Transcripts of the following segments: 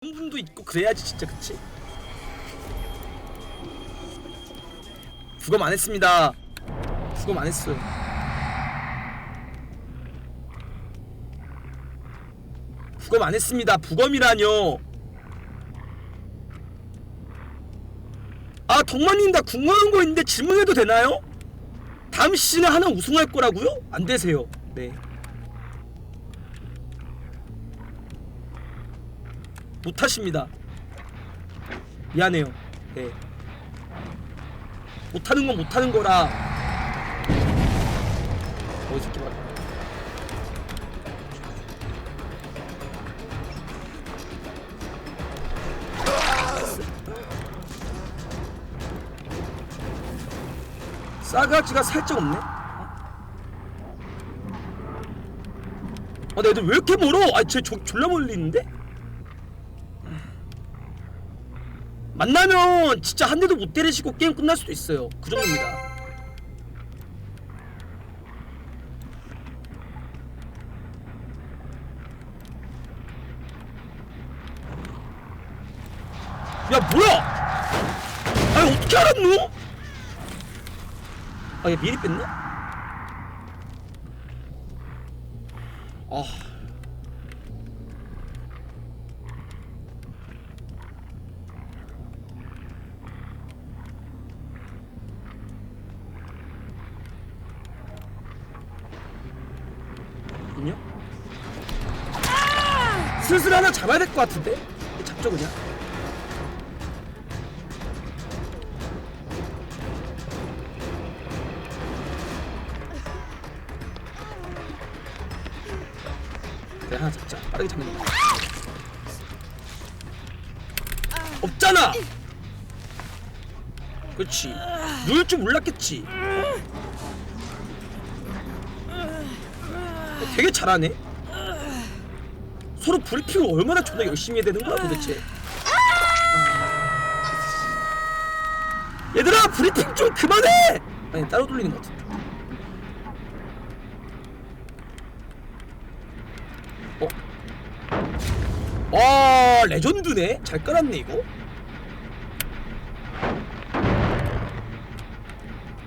분도 있고 그래야지 진짜 그치? 부검 안 했습니다. 부검 안 했어요. 부검 안 했습니다. 부검이라뇨. 아 덕만님 나 궁금한 거 있는데 질문해도 되나요? 다음 시즌에 하나 우승할 거라고요? 안 되세요. 네. 못하십니다. 미안해요. 네. 못하는 건 못하는 거라. 어이 새끼 봐. 싸가지가 살짝 없네. 아, 나 애들 왜 이렇게 멀어? 아, 쟤 조, 졸라 멀리는데? 만나면 진짜 한 대도 못 때리시고 게임 끝날 수도 있어요. 그 정도입니다. 야 뭐야? 아니 어떻게 알았노? 아얘 미리 뺐나? 있냐? 슬슬 하나 잡아야 될 것 같은데? 잡죠 그냥. 그래 하나 잡자. 빠르게 잡는 거. 없잖아! 그렇지. 누울 줄 몰랐겠지 되게 잘하네. 서로 브리핑을 얼마나 존나 열심히 해야 되는 거야 도대체? 얘들아 브리핑 좀 그만해! 아니 따로 돌리는 것 같은데. 어? 와 레전드네? 잘 깔았네 이거.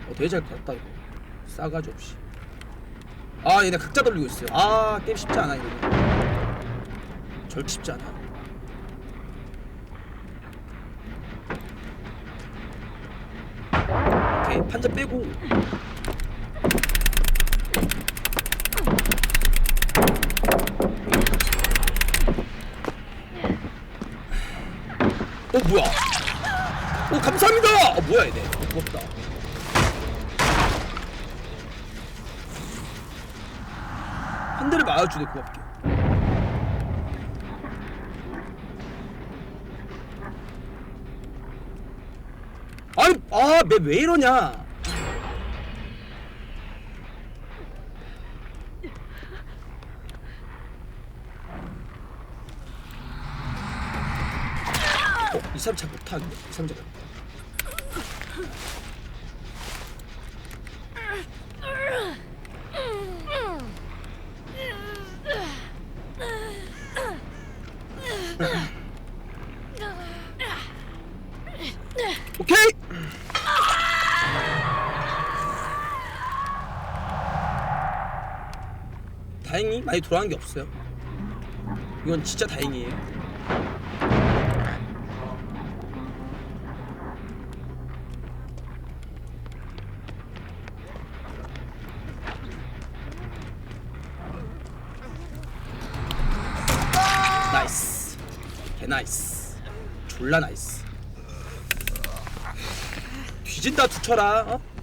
어 되게 잘 깔았다 이거. 싸가지 없이 아 얘네 각자 돌리고 있어요 아 게임 쉽지 않아 이거 절대 쉽지 않아 오케이 판자 빼고 어 뭐야? 어 감사합니다. 어 뭐야 얘네? 어, 고맙다. 한 대를 맞아주네 고맙게. 아니 아맵왜 이러냐? 어, 이 사람 잘 못하는데? 이 사람 잘 못하. 많이 돌아간 게 없어요. 이건 진짜 다행이에요. 나이스 개 나이스 졸라 나이스 뒤진다 두쳐라 어?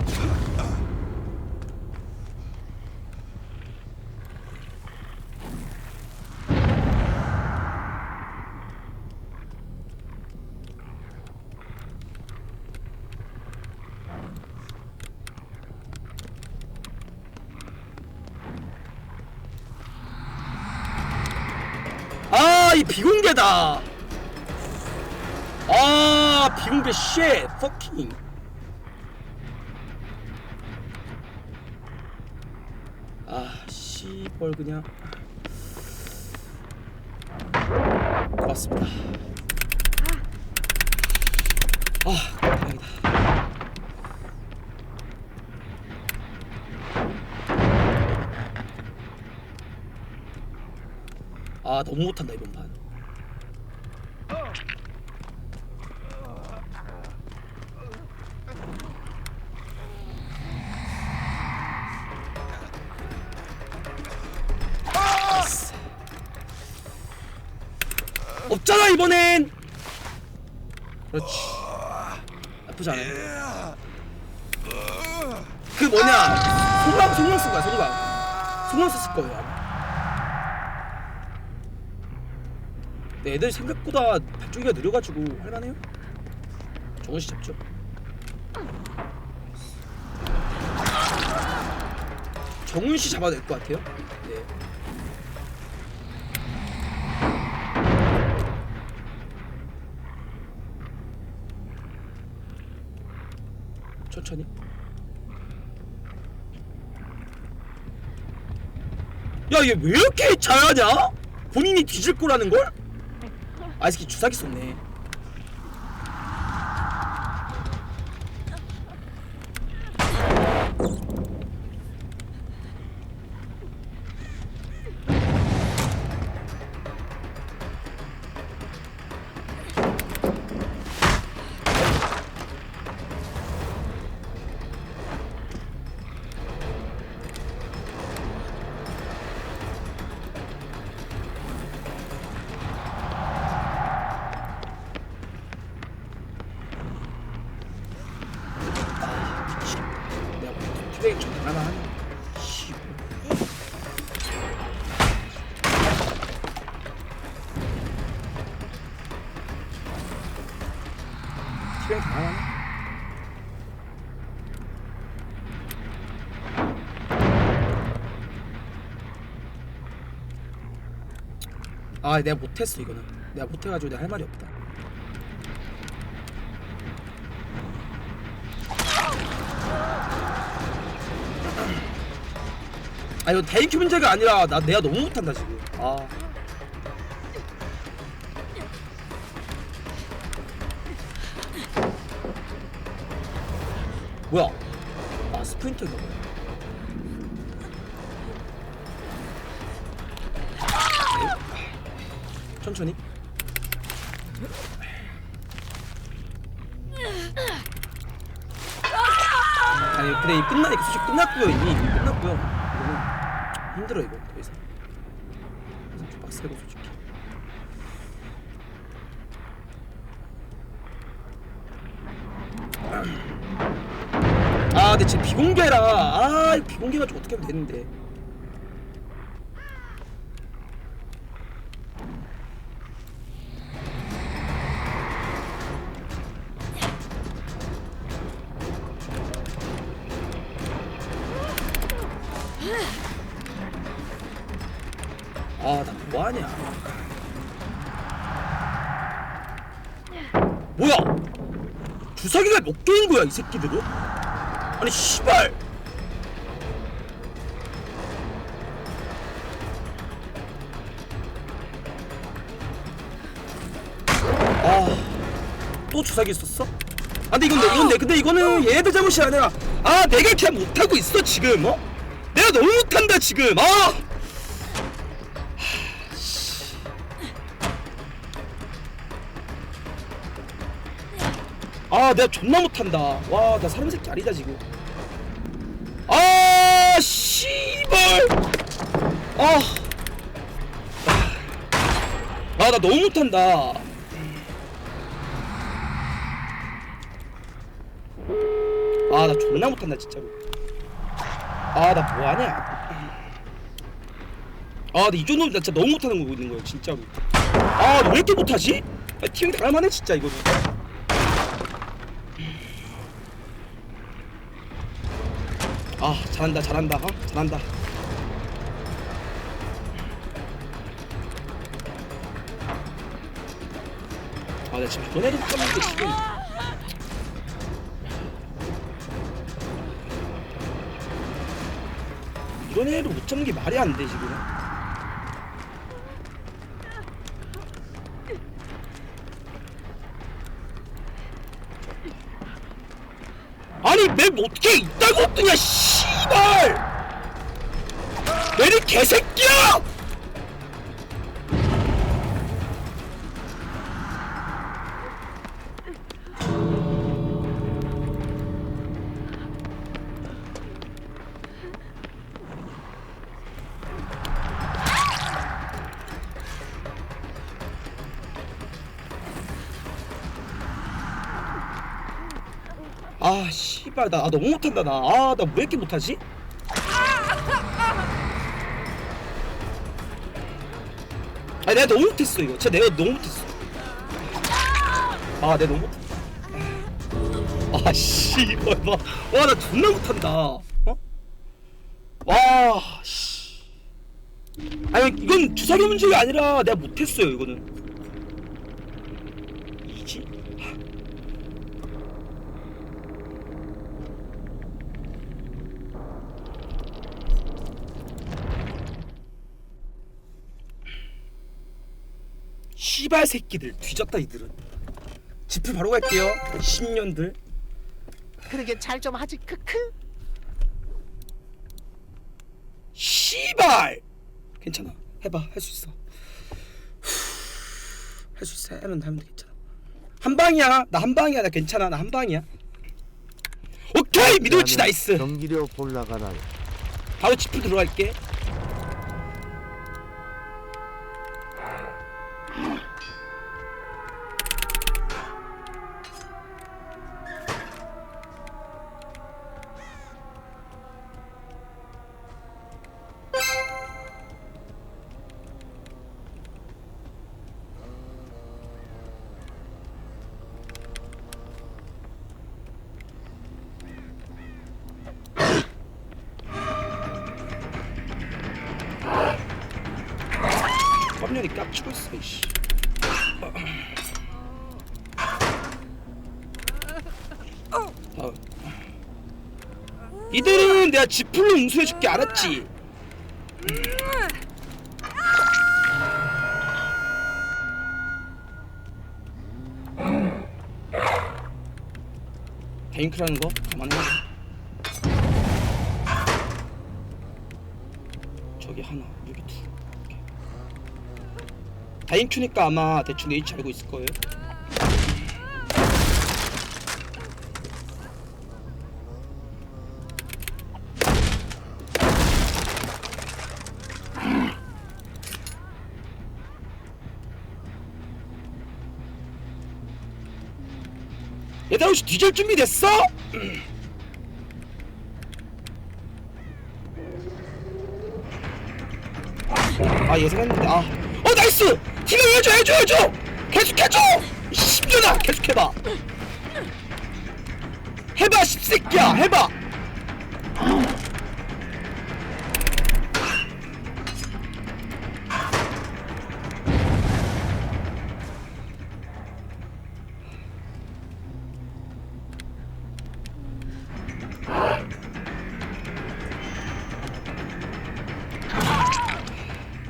아, 이 비공개다. 아, 비공개 쉣. 퍼킹. 아, 씨벌 그냥. 고맙습니다. 아, 다행이다. 아, 너무 못한다 이번 판. 애들 생각보다 발주기가 느려가지고 할만해요. 정원 씨 잡죠. 정훈 씨 잡아야 될것 같아요. 네. 천천히. 야, 얘 왜 이렇게 잘하냐? 본인이 뒤질 거라는 걸? 아, 이 새끼 주사기 썼네. 아 내가 못했어 이거는. 내가 못해가지고 내가 할 말이 없다. 아 이거 대인큐 문제가 아니라 나 내가 너무 못한다 지금. 아. 뭐야? 아 스프린터인가 보네 천천히. 아니 근데 이 끝나니까 솔직히 끝났고요 이미. 끝났고요. 이거는 힘들어 이거. 더 이상 더 이상 좀 빡세고 솔직히. 아 근데 지금 비공개라. 아 비공개가 좀 어떻게 하면 되는데 아 나 뭐하냐 뭐야 주사기가 몇 개인 거야 이 새끼들은 아니 씨발 아 또 주사기 썼어? 아 근데 이건 내, 이건 내 근데 이거는 얘네들 잘못이 아니라 아 내가 그냥 못하고 있어 지금 어? 내가 너무 못한다 지금. 아! 아 내가 존나 못한다. 와 나 사람 새끼 아니다 지금. 아 씨발! 아 아 나 너무 못한다. 아 나 존나 못한다 진짜로 아 나 뭐하냐? 아 근데 이 정도면 나 진짜 너무 못하는 거고 있는 거야 진짜로. 아왜 이렇게 못하지? 아, 팀 당할만해 진짜 이거는. 아 잘한다 잘한다 어? 잘한다. 아 나 지금 못 잡는데 지금 이번에도 못 참는 게 말이 안 되지 그냥. 아니 맵 어떻게 있다고 뜨냐 씨발! 내리 개새끼야! 씨발 나, 아, 너무 못한다 나. 아 나 왜 이렇게 못하지? 아 내가 너무 못했어 이거. 진짜 내가 너무 못했어. 아 내가 너무 못했어 아 씨발 와나 존나 못한다. 어? 와 씨. 아니 이건 주사기 문제가 아니라 내가 못했어요 이거는 이지? 씨발 새끼들. 뒤졌다 이들은. 지프 바로 갈게요. 10년들. 그러게 잘 좀 하지 크크. 씨발! 괜찮아. 해봐. 할 수 있어. 할 수 있어. 하면 하면 돼, 괜찮아. 한 방이야. 나 한 방이야. 나 괜찮아. 나 한 방이야. 오케이! 미들치 나이스. 경기력 올라가나요? 바로 지프 들어갈게 있어 이씨 어. 이들은 내가 지풀로 응수해줄게 알았지? 베인크라는 거 가만히 저기 하나 여기 둘 이렇게. 다인큐니까 아마 대충 H 알고 있을 거예요. 얘들아 혹시 뒤질 준비 됐어? 아 예상했는데 아. 어 나이스! 팀을 해줘 해줘 해줘! 계속해줘! 이 십년아 계속해봐 해봐 십새끼야 해봐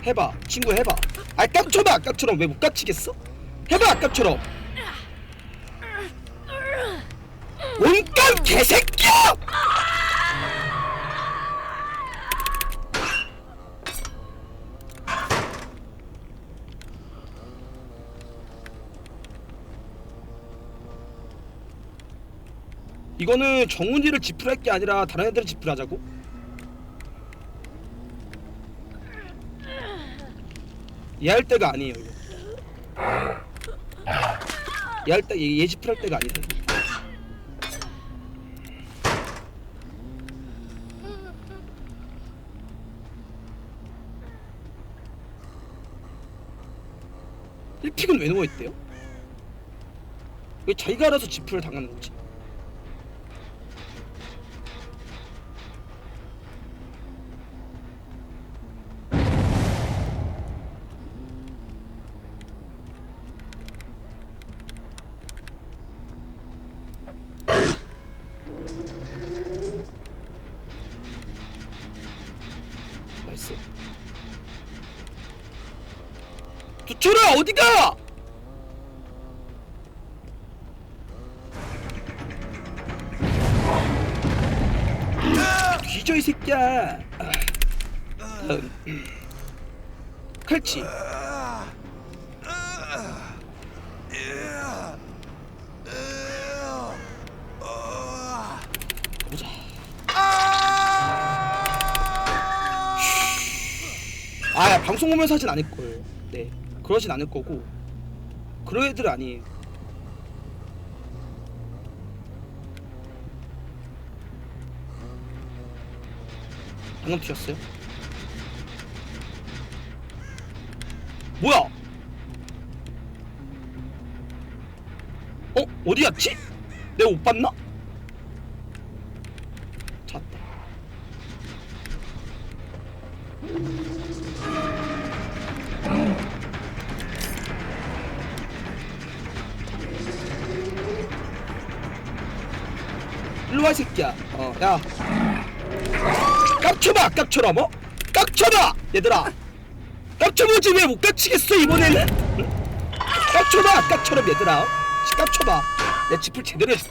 해봐 친구 해봐 아 깝쳐봐 아까처럼 왜못 깝치겠어? 해봐 아까처럼 온감 개새끼야! 이거는 정훈이를 지풀할 게 아니라 다른 애들을 지풀하자고? 얘할 때가 아니에요 이거 얘할 때, 얘, 얘 지풀 할 때가 아니다 일픽은왜 누워있대요? 왜 자기가 알아서 지풀을 당하는 거지? 뒤져 이 새끼야. 칼치. 보자. 아, 야, 방송 보면서 하진 않을 거예요. 네, 그러진 않을 거고 그런 애들 아니에요. 방금 튀었어요? 뭐야? 어? 어디 갔지? 내가 못 봤나? 찾다. 일로 와, 이 새끼야. 어, 야. 깝쳐봐, 깝쳐라, 뭐? 깝쳐봐, 얘들아. 깝쳐보지 왜못 깝치겠어, 이번에는? 응? 깝쳐봐, 깝쳐라, 얘들아. 어? 깝쳐봐. 내 짚을 제대로 해줄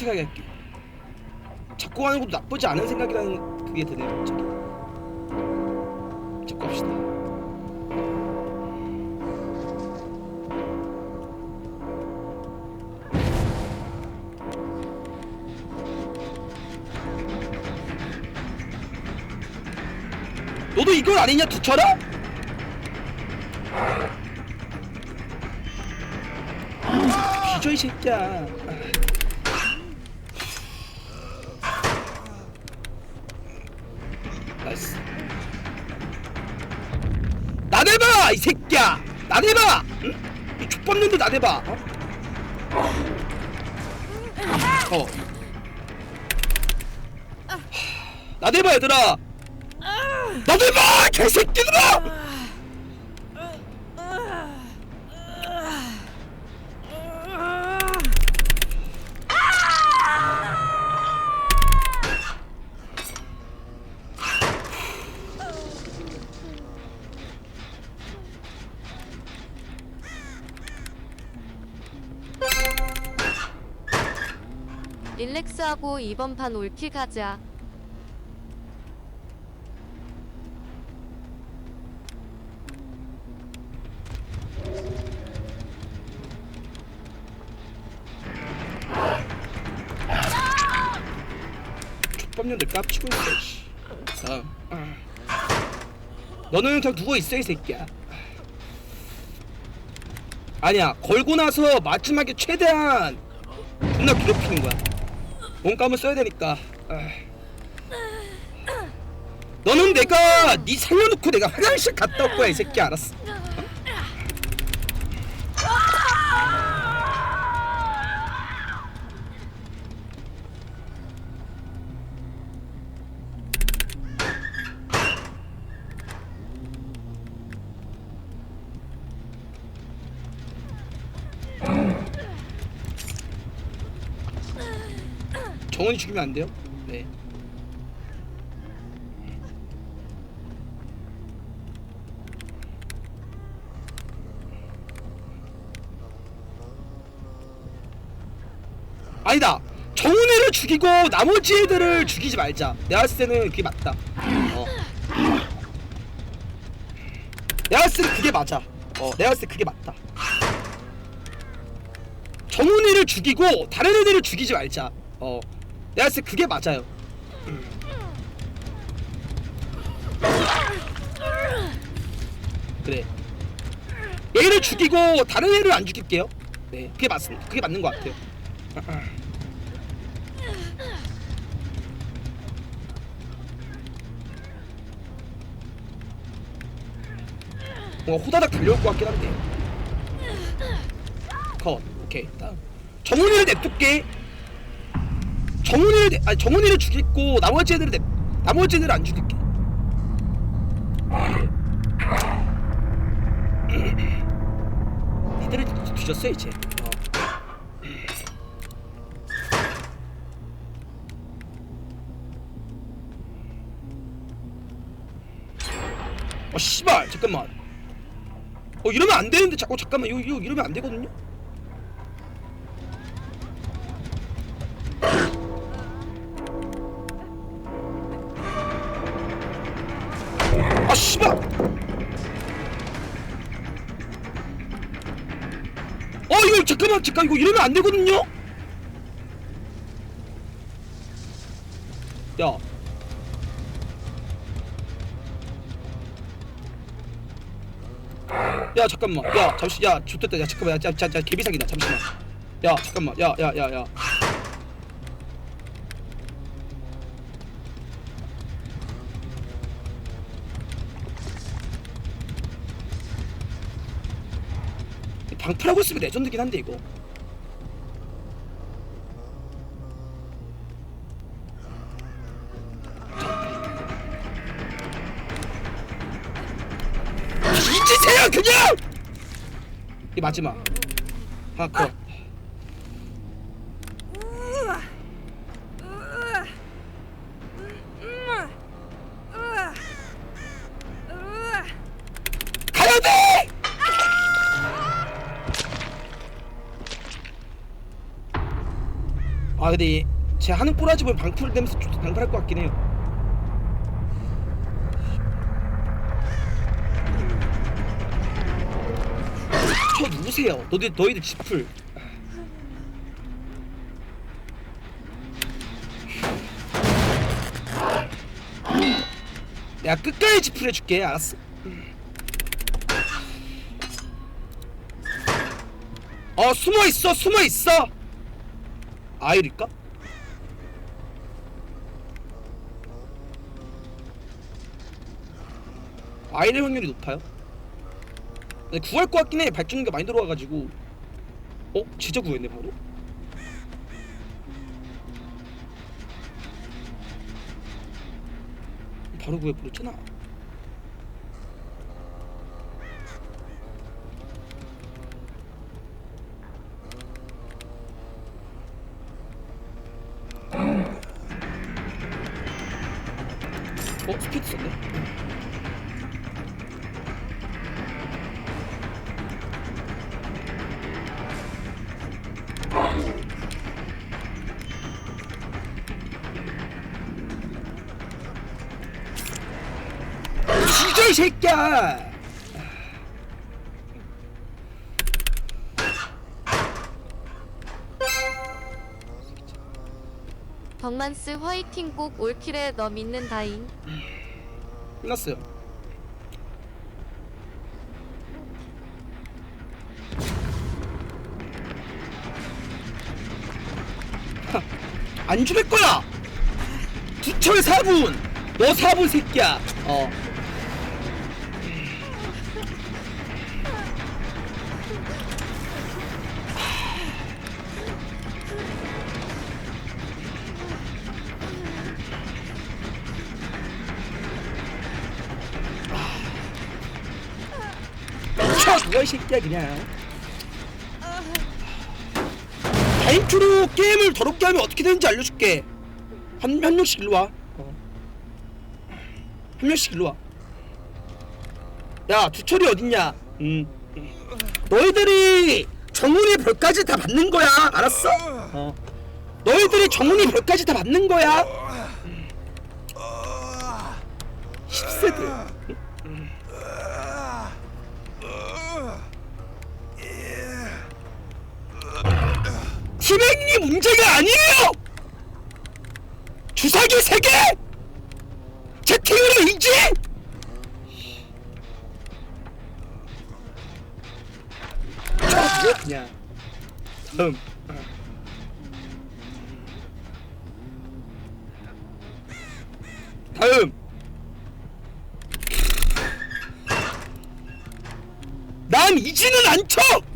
게. 솔직하게 할게. 자꾸 하는 것도 나쁘지 않은 생각이라는 그게 드네요. 갑자기. 자꾸 합시다. 너도 이건 아니냐 두쳐라? 뒤져 이 새끼야. 새끼야. 나대봐. 응? 이 족밥년도 나대봐. 어? 어. 나 대봐 얘들아. 나대봐 개새끼들아. 릴렉스하고 이번 판 올킬 가자. 족밥년들 깝치고 있어. 씨. 다음. 아. 너는 그냥 누워 있어 이 새끼야. 아니야 걸고 나서 마지막에 최대한 존나 괴롭히는 거야. 몸감을 써야 되니까. 아. 너는 내가 네 살려놓고 내가 화장실 갔다 올 거야 이 새끼 알았어. 정원이 죽이면 안 돼요? 네. 아니다. 정훈이를 죽이고 나머지 애들을 죽이지 말자. 내가 봤을 때는 그게 맞다. 어. 내가 봤을 때 그게 맞아. 어, 내가 봤을 때 그게 맞다. 정훈이를 죽이고 다른 애들을 죽이지 말자. 어, 내가 봤을 때 그게 맞아요. 그래. 얘를 죽이고 다른 애를 안 죽일게요. 네, 그게 맞, 그게 맞는 것 같아요. 뭔가 호다닥 달려올 것 같긴 한데. 컷. 오케이. 다음. 정훈이를 냅둘게 정훈이를 내, 아니 정훈이를 죽이고 나머지 애들을 냅 나머지 애들을 안 죽일게. 애들을 뒤졌어 이제? 어. 어 씨발 잠깐만. 어 이러면 안 되는데 자꾸 잠깐만. 이거, 이거 이러면 안 되거든요 잠깐만 잠깐 이거 이러면 안 되거든요? 야. 야 잠깐만. 야 잠시 야 좋됐다. 야 잠깐만. 야자자 개비상이다. 잠시만. 야 잠깐만. 야 야 야 야. 방풀하고 있으면 레전드긴 한데 이거 마지막 하나 컷 가야 돼! 아 근데 이- 제 하는 꼬라지 보면 방풀 되면서 좀 방풀할 것 같긴 해요. 저 누구세요? 너희 너희들 지풀. 내가 끝까지 지풀 해 줄게. 알았어. 어 숨어 있어 숨어 있어. 아이일까? 아이일 확률이 높아요. 근데 구할 것 같긴 해. 발전기가 많이 들어와가지고. 어? 진짜 구했네 바로? 바로 구해버렸잖아. 이 새끼야! 덕만스 화이팅 꼭 올킬에 너 믿는 다잉. 끝났어요. 하, 안 죽일 거야. 두철 4분. 너 4분 새끼야. 어. 이 새끼야 그냥. 다인트로 게임을 더럽게 하면 어떻게 되는지 알려줄게. 한, 한 명씩 일로 와. 어. 한 명씩 일로 와. 야, 두철이 어딨냐? 음. 너희들이 정훈이 별까지 다 받는 거야. 알았어? 어. 너희들이 정훈이 별까지 다 받는 거야. 10세들. 티백이 문제가 아니에요. 주사기 3개! 채팅으로 인지! 저 그냥 다음 다음 난 이지는 않죠!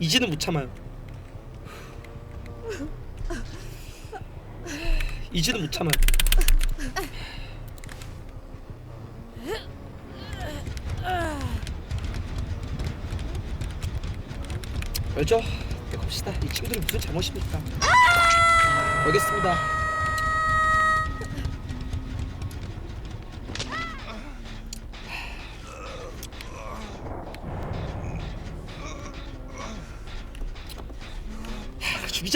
이제는 못 참아요. 이제는 못 참아요. 알죠? 네, 갑시다. 이 친구들이 무슨 잘못입니까? 알겠습니다.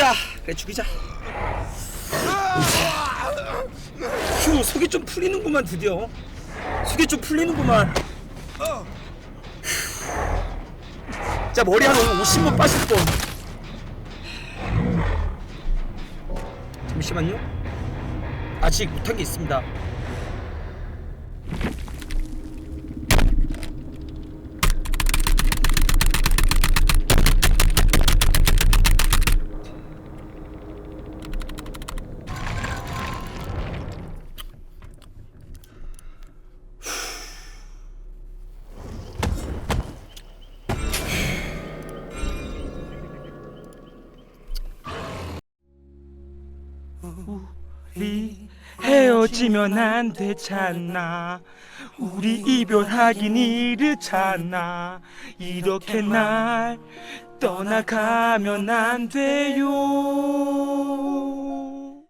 죽이자. 그래 죽이자. 휴 속이 좀 풀리는구만 드디어. 속이 좀 풀리는구만. 자 머리 한 50번 빠질 뻔. 잠시만요. 아직 못한 게 있습니다. 헤어지면 안 되잖아. 우리 이별하긴 이르잖아. 이렇게 날 떠나가면 안 돼요